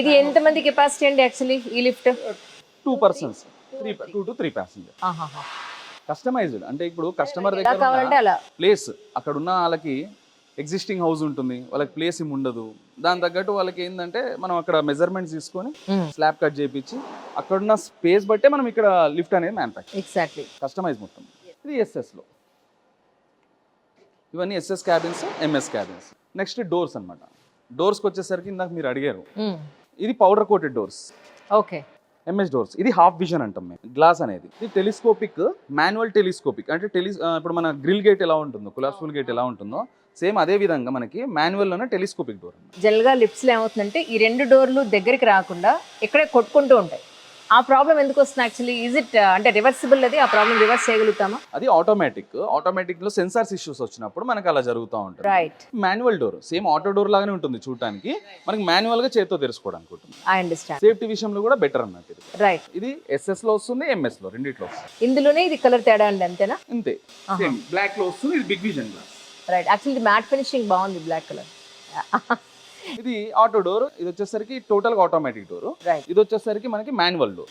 ఇది ఎంత మంది కెపాసిటీ అండి యాక్చువల్లీ ఈ lift two persons three two to three passenger customized అంటే ఇప్పుడు కస్టమర్ దగ్గర అలా. ప్లేస్ అక్కడ ఉన్న వాళ్ళకి ఎగ్జిస్టింగ్ హౌస్ ఉంటుంది. వాళ్ళకి ప్లేస్ ఏమి ఉండదు. దాని తగ్గట్టు వాళ్ళకి ఏంటంటే మనం అక్కడ మెజర్మెంట్స్ తీసుకొని స్లాబ్ కట్ చేయించి అక్కడున్న స్పేస్ బట్టే మనం ఇక్కడ లిఫ్ట్ అనేది మ్యానుఫ్యాక్చర్ ఎగ్జాక్ట్లీ కస్టమైజ్ మొత్తం. ఇది ఎస్ఎస్లో ఇవన్నీ SS cabins MS cabins next doors అన్నమాట. డోర్స్కి వచ్చేసరికి ఇందాక మీరు అడిగారు. ఇది powder coated doors okay. MS doors ఇది హాఫ్ విజన్ అంటాం మేము. గ్లాస్ అనేది. ఇది టెలిస్కోపిక్ మాన్యువల్ టెలిస్కోపిక్ అంటే టెలి ఇప్పుడు మన గ్రిల్ గేట్ ఎలా ఉంటుందో కులాస్ఫుల్ గేట్ ఎలా ఉంటుందో సేమ్ అదే విధంగా మనకి మాన్యువల్లోనే టెలిస్కోపిక్ డోర్ జనరల్గా లిఫ్ట్స్లో ఏమవుతుందంటే ఈ రెండు డోర్లు దగ్గరికి రాకుండా ఇక్కడే కొట్టుకుంటూ ఉంటాయి. ఆ ప్రాబ్లం ఎందుకు వస్తుంది యాక్చువల్లీ ఈజ్ ఇట్ అంటే రివర్సిబుల్ అది? ఆ ప్రాబ్లం రివర్స్ చేయగలుగుతామా? అది ఆటోమేటిక్ ఆటోమేటిక్లో సెన్సార్స్ ఇష్యూస్ వచ్చినప్పుడు మనకి అలా జరుగుతూ ఉంటుంది. Right manual door same auto door లాగానే ఉంటుంది చూడటానికి. మనకి మాన్యువల్గా చేతితో తెరుచుకోవడానికి ఉంటుంది. ఐ అండర్స్టాండ్ సేఫ్టీ విషయంలో కూడా బెటర్ అన్నట్టు ఇది. రైట్ ఇది SS లో వస్తుంది MS లో రెండిట్లో వస్తుంది. ఇందులోనే ఇది కలర్ తేడా అండి అంతేనా? అంతే. సేమ్ బ్లాక్లో వస్తుంది ఇది big vision glass right actually matte finishing బాగుంది బ్లాక్ కలర్ ఇది ఆటో డోర్ ఇది వచ్చేసరికి టోటల్గా ఆటోమేటిక్ డోర్. ఇది వచ్చేసరికి మనకి మాన్యువల్ డోర్